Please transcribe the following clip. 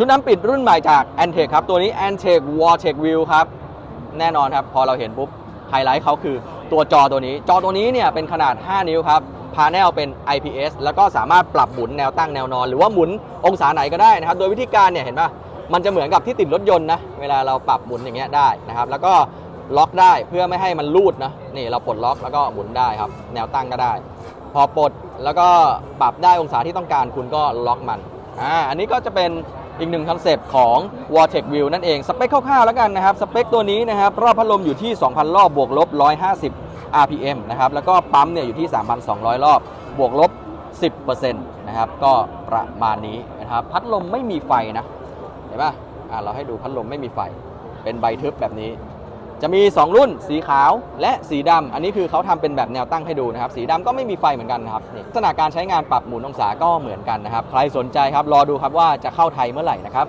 ชุดน้ำปิดรุ่นใหม่จาก a n t e c ครับ ตัวนี้ a n t e c w a r t e c View ครับ แน่นอนครับ พอเราเห็นปุ๊บ ไฮไลท์เขาคือตัวจอตัวนี้ จอตัวนี้เนี่ยเป็นขนาด 5 นิ้วครับพา n e l เป็น IPS แล้วก็สามารถปรับหมุนแนวตั้งแนวนอน หรือว่าหมุนองศาไหนก็ได้นะครับ โดยวิธีการเนี่ยเห็นป่ะมันจะเหมือนกับที่ติดรถยนต์นะ เวลาเราปรับหมุนอย่างเงี้ยได้นะครับ แล้วก็ล็อกได้เพื่อไม่ให้มันลูดนะ นี่เราปลดล็อกแล้วก็หมุนได้ครับ แนวตั้งก็ได้ พอปลดแล้วก็ปรับได้องศาที่ต้องการคุณก็ล็อกมัน อ่า อันนี้ก็จะเป็น อีกหนึ่งคอนเซปต์ของ w a r t e c View นั่นเอง สเปคคร่าวๆแล้วกันนะครับ สเปคตัวนี้นะครับ รอบพัดลมอยู่ที่ 2,000 รอบบวกลบ 150 RPM นะครับ แล้วก็ปั๊มเนี่ยอยู่ที่ 3,200 รอบบวกลบ 10%นะครับ ก็ประมาณนี้นะครับ พัดลมไม่มีไฟนะ เห็นป่ะอะเราให้ดูพัดลมไม่มีไฟ เป็นใบทึบแบบนี้ จะมี 2 รุ่นสีขาวและสีดำอันนี้คือเขาทำเป็นแบบแนวตั้งให้ดูนะครับ สีดำก็ไม่มีไฟเหมือนกันนะครับลักษณะการใช้งานปรับหมุนองศาก็เหมือนกันนะครับ ใครสนใจครับรอดูครับว่าจะเข้าไทยเมื่อไหร่นะครับ